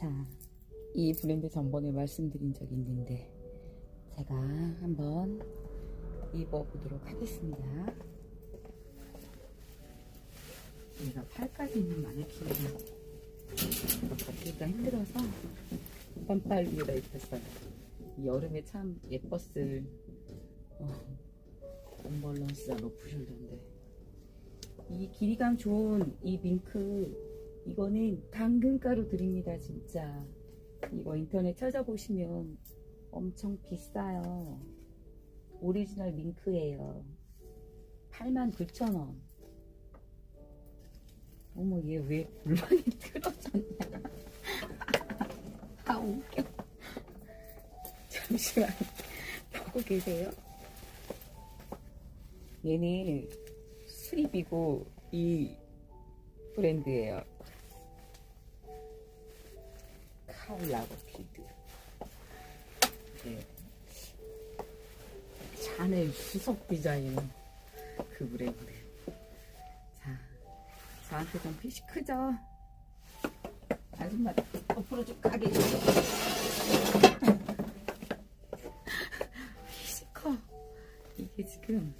자, 이 브랜드 전번에 말씀드린 적이 있는데 제가 한번 입어보도록 하겠습니다. 얘가 팔까지 있는 마네킹을 갖기가 힘들어서 반팔 위에다 입혔어요. 이 여름에 참 예뻤을 어, 언밸런스한 러프숄더인데 이 길이감 좋은 이 밍크 이거는 당근가루 드립니다 진짜. 이거 인터넷 찾아보시면 엄청 비싸요. 오리지널 밍크예요. 89,000원. 어머 얘 왜 골반이 틀어졌냐. 아 웃겨. 잠시만. 보고 계세요? 얘는 수입이고 이 브랜드예요 카울라거필드 네. 샤넬 수석 디자인 그 브랜드 자 저한테 좀 핏이 크죠 아줌마 옆으로 좀 가게 해줘 핏이 커 이게 지금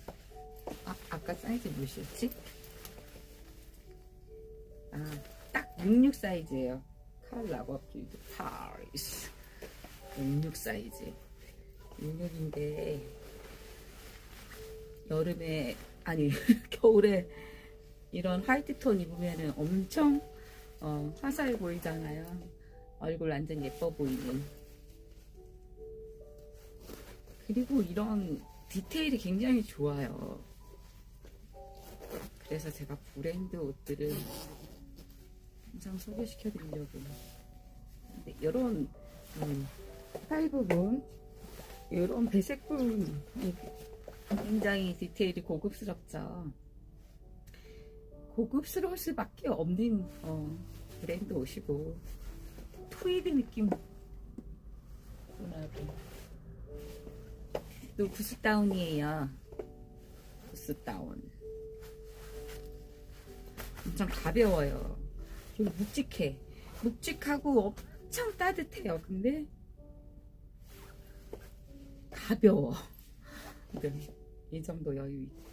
아, 아까 사이즈 몇이었지? 아, 딱 66 사이즈예요. 칼 라버필드 파리스 66 사이즈 66인데 여름에 아니 겨울에 이런 화이트 톤 입으면은 엄청 어, 화사해 보이잖아요. 얼굴 완전 예뻐 보이는. 그리고 이런 디테일이 굉장히 좋아요. 그래서 제가 브랜드 옷들을 항상 소개시켜 드리려고. 근데 이런 음, 팔 부분, 이런 배색 부분이 굉장히 디테일이 고급스럽죠. 고급스러울 수밖에 없는 어, 브랜드 옷이고 트위드 느낌 또 구스다운이에요. 구스다운. 엄청 가벼워요. 그리고 묵직해. 묵직하고 엄청 따뜻해요. 근데 가벼워. 네, 이 정도 여유 있고.